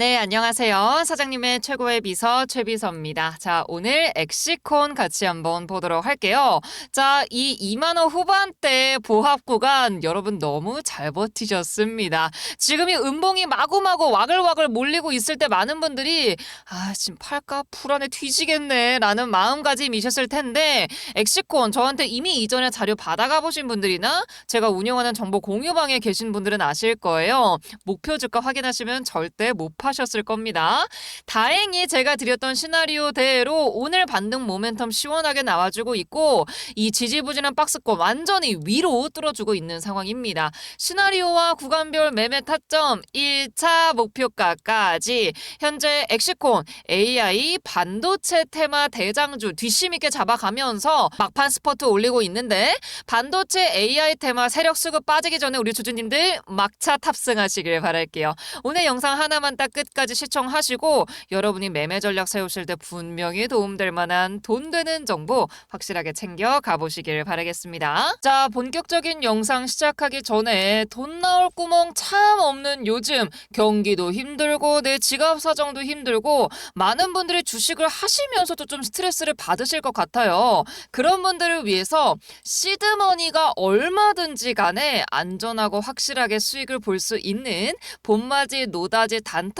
네, 안녕하세요. 사장님의 최고의 비서 최비서입니다. 자, 오늘 엑시콘 같이 한번 보도록 할게요. 자, 이 2만 원 후반대 보합 구간 여러분 너무 잘 버티셨습니다. 지금 이 음봉이 마구마구 와글와글 몰리고 있을 때 많은 분들이 아, 지금 팔까 불안해 뒤지겠네라는 마음가짐이셨을 텐데 엑시콘 저한테 이미 이전에 자료 받아가 보신 분들이나 제가 운영하는 정보 공유방에 계신 분들은 아실 거예요. 목표 주가 확인하시면 절대 못 파 셨을 겁니다. 다행히 제가 드렸던 시나리오대로 오늘 반등 모멘텀 시원하게 나와주고 있고 이 지지부진한 박스권 완전히 위로 뚫어주고 있는 상황입니다. 시나리오와 구간별 매매 타점 1차 목표가까지 현재 엑시콘 AI 반도체 테마 대장주 뒷심 있게 잡아가면서 막판 스퍼트 올리고 있는데 반도체 AI 테마 세력 수급 빠지기 전에 우리 주주님들 막차 탑승하시길 바랄게요. 오늘 영상 하나만 딱끝 까지 시청하시고 여러분이 매매 전략 세우실 때 분명히 도움될 만한 돈 되는 정보 확실하게 챙겨 가보시길 바라겠습니다. 자, 본격적인 영상 시작하기 전에 돈 나올 구멍 참 없는 요즘 경기도 힘들고 내 지갑 사정도 힘들고 많은 분들이 주식을 하시면서도 좀 스트레스를 받으실 것 같아요. 그런 분들을 위해서 시드머니가 얼마든지 간에 안전하고 확실하게 수익을 볼 수 있는 봄맞이 노다지 단타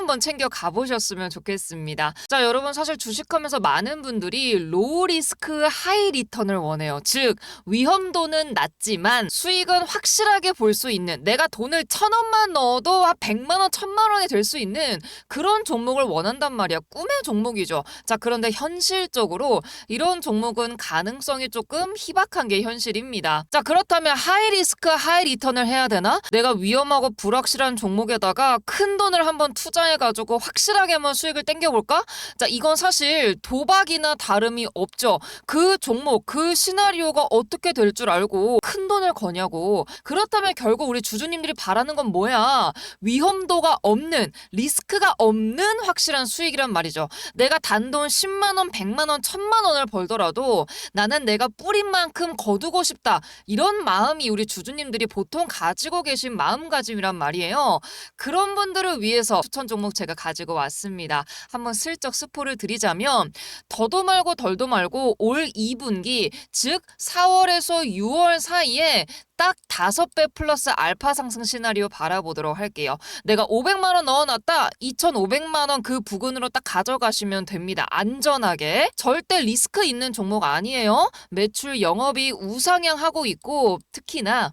한번 챙겨 가보셨으면 좋겠습니다. 자, 여러분 사실 주식하면서 많은 분들이 로우 리스크 하이 리턴을 원해요. 즉 위험도는 낮지만 수익은 확실하게 볼 수 있는 내가 돈을 천 원만 넣어도 한 백만 원, 천만 원이 될 수 있는 그런 종목을 원한단 말이야. 꿈의 종목이죠. 자, 그런데 현실적으로 이런 종목은 가능성이 조금 희박한 게 현실입니다. 자, 그렇다면 하이 리스크 하이 리턴을 해야 되나? 내가 위험하고 불확실한 종목에다가 큰 돈을 한번 투자해 가지고 확실하게 한번 수익을 땡겨볼까? 자, 이건 사실 도박이나 다름이 없죠. 그 종목, 그 시나리오가 어떻게 될 줄 알고 큰 돈을 거냐고. 그렇다면 결국 우리 주주님들이 바라는 건 뭐야? 위험도가 없는, 리스크가 없는 확실한 수익이란 말이죠. 내가 단돈 10만 원, 100만 원, 1000만 원을 벌더라도 나는 내가 뿌린 만큼 거두고 싶다. 이런 마음이 우리 주주님들이 보통 가지고 계신 마음가짐이란 말이에요. 그런 분들을 위해서 추천 종목 제가 가지고 왔습니다. 한번 슬쩍 스포를 드리자면 더도 말고 덜도 말고 올 2분기 즉 4월에서 6월 사이에 딱 다섯 배 플러스 알파 상승 시나리오 바라보도록 할게요. 내가 500만 원 넣어놨다. 2,500만 원 그 부근으로 딱 가져가시면 됩니다. 안전하게. 절대 리스크 있는 종목 아니에요. 매출 영업이 우상향하고 있고 특히나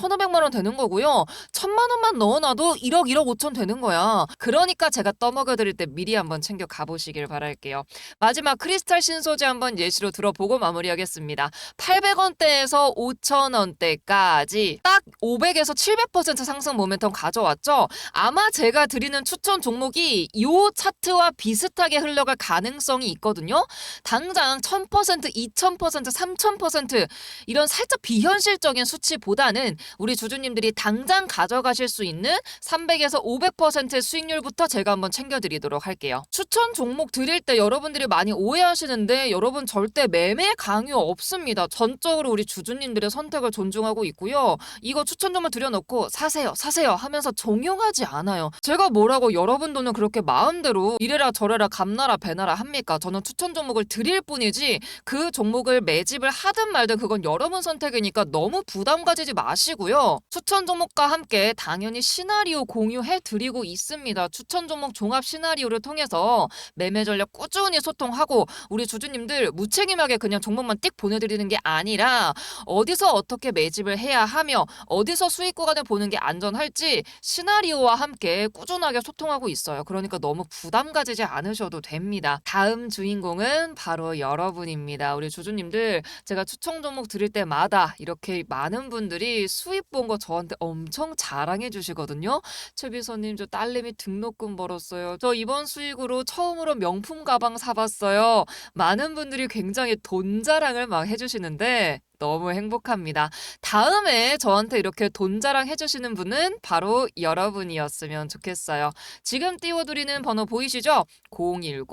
1500만 원 되는 거고요. 1000만 원만 넣어놔도 1억, 1억 5천 되는 거야. 그러니까 제가 떠먹여 드릴 때 미리 한번 챙겨 가보시길 바랄게요. 마지막 크리스탈 신소재 한번 예시로 들어보고 마무리하겠습니다. 800원대에서 5,000원대까지 딱 500에서 700% 상승 모멘텀 가져왔죠. 아마 제가 드리는 추천 종목이 이 차트와 비슷하게 흘러갈 가능성이 있거든요. 당장 1000%, 2000%, 3000% 이런 살짝 비현실적인 수치보다는 우리 주주님들이 당장 가져가실 수 있는 300에서 500% 수익률부터 제가 한번 챙겨드리도록 할게요. 추천 종목 드릴 때 여러분들이 많이 오해하시는데 여러분 절대 매매 강요 없습니다. 전적으로 우리 주주님들의 선택을 존중하고 있고요. 이거 추천 종목 드려놓고 사세요, 사세요 하면서 종용하지 않아요. 제가 뭐라고 여러분 돈을 그렇게 마음대로 이래라 저래라 감나라 배나라 합니까? 저는 추천 종목을 드릴 뿐이지 그 종목을 매집을 하든 말든 그건 여러분 선택이니까 너무 부담 가지지 마시고요. 추천 종목과 함께 당연히 시나리오 공유해 드리고 있습니다. 추천 종목 종합 시나리오를 통해서 매매 전략 꾸준히 소통하고 우리 주주님들 무책임하게 그냥 종목만 띡 보내드리는 게 아니라 어디서 어떻게 매집을 해야 하며 어 디서 수익 구간을 보는 게 안전할지 시나리오와 함께 꾸준하게 소통하고 있어요. 그러니까 너무 부담 가지지 않으셔도 됩니다. 다음 주인공은 바로 여러분입니다. 우리 주주님들 제가 추천 종목 드릴 때마다 이렇게 많은 분들이 수익 본거 저한테 엄청 자랑해 주시거든요. 최비서님 저 딸내미 등록금 벌었어요. 저 이번 수익으로 처음으로 명품 가방 사봤어요. 많은 분들이 굉장히 돈 자랑을 막 해주시는데 너무 행복합니다. 다음에 저한테 이렇게 돈 자랑 해주시는 분은 바로 여러분이었으면 좋겠어요. 지금 띄워드리는 번호 보이시죠? 010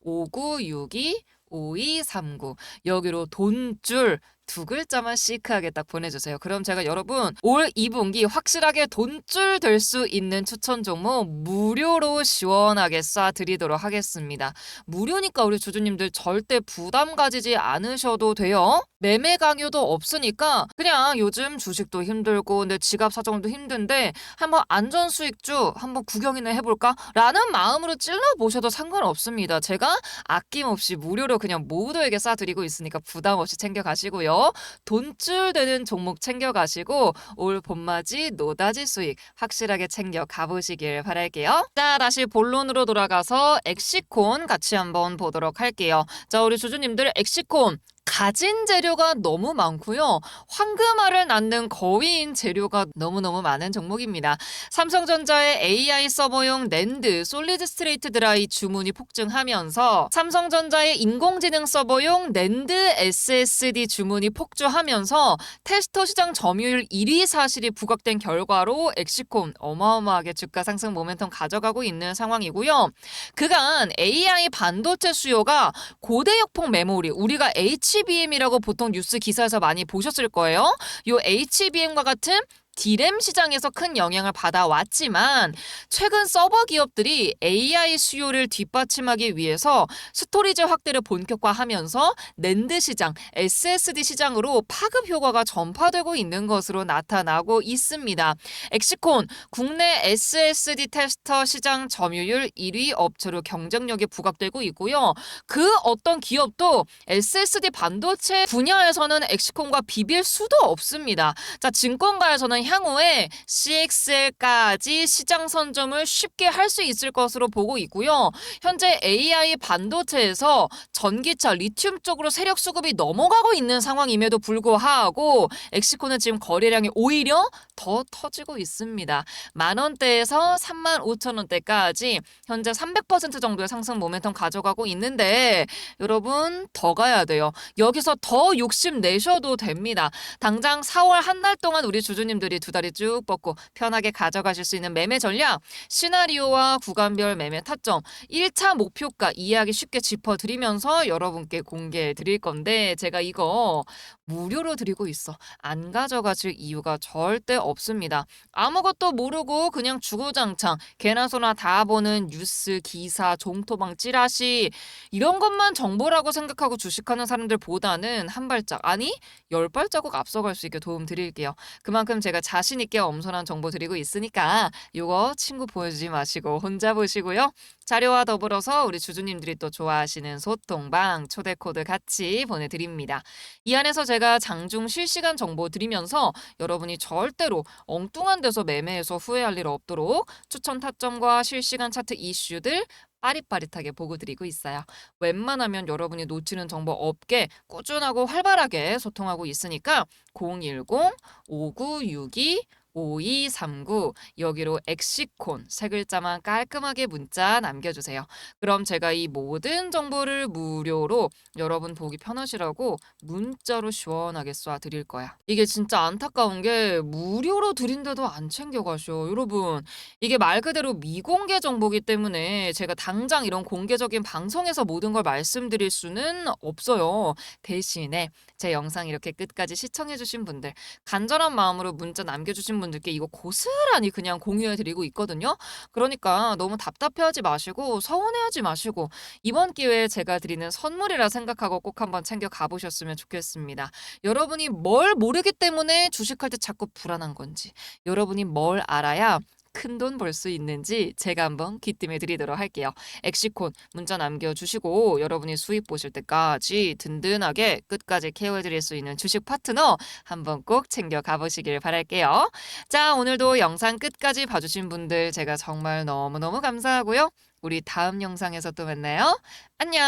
5962 5239 여기로 돈줄 두 글자만 시크하게 딱 보내주세요. 그럼 제가 여러분 올 2분기 확실하게 돈줄 될 수 있는 추천 종목 무료로 시원하게 쏴드리도록 하겠습니다. 무료니까 우리 주주님들 절대 부담 가지지 않으셔도 돼요. 매매 강요도 없으니까 그냥 요즘 주식도 힘들고 내 지갑 사정도 힘든데 한번 안전 수익주 한번 구경이나 해볼까? 라는 마음으로 찔러 보셔도 상관없습니다. 제가 아낌없이 무료로 그냥 모두에게 쏴드리고 있으니까 부담 없이 챙겨가시고요. 돈줄 되는 종목 챙겨가시고 올 봄맞이 노다지 수익 확실하게 챙겨 가보시길 바랄게요. 자 다시 본론으로 돌아가서 엑시콘 같이 한번 보도록 할게요. 자 우리 주주님들 엑시콘 가진 재료가 너무 많고요. 황금알을 낳는 거위인 재료가 너무너무 많은 종목입니다. 삼성전자의 AI 서버용 낸드 솔리드 스트레이트 드라이 주문이 폭증하면서 삼성전자의 인공지능 서버용 낸드 SSD 주문이 폭주하면서 테스터 시장 점유율 1위 사실이 부각된 결과로 엑시콘 어마어마하게 주가 상승 모멘텀 가져가고 있는 상황이고요. 그간 AI 반도체 수요가 고대역폭 메모리 우리가 HBM이라고 보통 뉴스 기사에서 많이 보셨을 거예요. 요 HBM과 같은 디램 시장에서 큰 영향을 받아왔지만 최근 서버 기업들이 AI 수요를 뒷받침하기 위해서 스토리지 확대를 본격화하면서 낸드 시장, SSD 시장으로 파급 효과가 전파되고 있는 것으로 나타나고 있습니다. 엑시콘 국내 SSD 테스터 시장 점유율 1위 업체로 경쟁력이 부각되고 있고요. 그 어떤 기업도 SSD 반도체 분야에서는 엑시콘과 비빌 수도 없습니다. 자, 증권가에서는 향후에 CXL까지 시장 선점을 쉽게 할 수 있을 것으로 보고 있고요. 현재 AI 반도체에서 전기차 리튬 쪽으로 세력 수급이 넘어가고 있는 상황임에도 불구하고 엑시코는 지금 거래량이 오히려 더 터지고 있습니다. 만 원대에서 3만 5천 원대까지 현재 300% 정도의 상승 모멘텀 가져가고 있는데 여러분 더 가야 돼요. 여기서 더 욕심 내셔도 됩니다. 당장 4월 한 달 동안 우리 주주님들이 두 다리 쭉 뻗고 편하게 가져가실 수 있는 매매 전략, 시나리오와 구간별 매매 타점, 1차 목표가 이해하기 쉽게 짚어드리면서 여러분께 공개해 드릴 건데 제가 이거 무료로 드리고 있어. 안 가져가실 이유가 절대 없습니다. 아무것도 모르고 그냥 주구장창 개나 소나 다 보는 뉴스, 기사, 종토방, 찌라시 이런 것만 정보라고 생각하고 주식하는 사람들보다는 한 발짝 아니 열 발자국 앞서갈 수 있게 도움 드릴게요. 그만큼 제가 자신 있게 엄선한 정보 드리고 있으니까 요거 친구 보여주지 마시고 혼자 보시고요. 자료와 더불어서 우리 주주님들이 또 좋아하시는 소통방 초대 코드 같이 보내드립니다. 이 안에서 제가 장중 실시간 정보 드리면서 여러분이 절대로 엉뚱한 데서 매매해서 후회할 일 없도록 추천 타점과 실시간 차트 이슈들 빠릿빠릿하게 보고 드리고 있어요. 웬만하면 여러분이 놓치는 정보 없게 꾸준하고 활발하게 소통하고 있으니까 010-5962 5239 여기로 엑시콘 세 글자만 깔끔하게 문자 남겨주세요. 그럼 제가 이 모든 정보를 무료로 여러분 보기 편하시라고 문자로 시원하게 쏴 드릴 거야. 이게 진짜 안타까운 게 무료로 드린데도 안 챙겨가셔. 여러분 이게 말 그대로 미공개 정보기 때문에 제가 당장 이런 공개적인 방송에서 모든 걸 말씀드릴 수는 없어요. 대신에 제 영상 이렇게 끝까지 시청해주신 분들 간절한 마음으로 문자 남겨주신 분들께 이거 고스란히 그냥 공유해 드리고 있거든요. 그러니까 너무 답답해하지 마시고 서운해하지 마시고 이번 기회에 제가 드리는 선물이라 생각하고 꼭 한번 챙겨 가보셨으면 좋겠습니다. 여러분이 뭘 모르기 때문에 주식할 때 자꾸 불안한 건지 여러분이 뭘 알아야 큰 돈 벌 수 있는지 제가 한번 귀띔해 드리도록 할게요. 엑시콘 문자 남겨주시고 여러분이 수익 보실 때까지 든든하게 끝까지 케어해 드릴 수 있는 주식 파트너 한번 꼭 챙겨 가보시길 바랄게요. 자, 오늘도 영상 끝까지 봐주신 분들 제가 정말 너무너무 감사하고요. 우리 다음 영상에서 또 만나요. 안녕!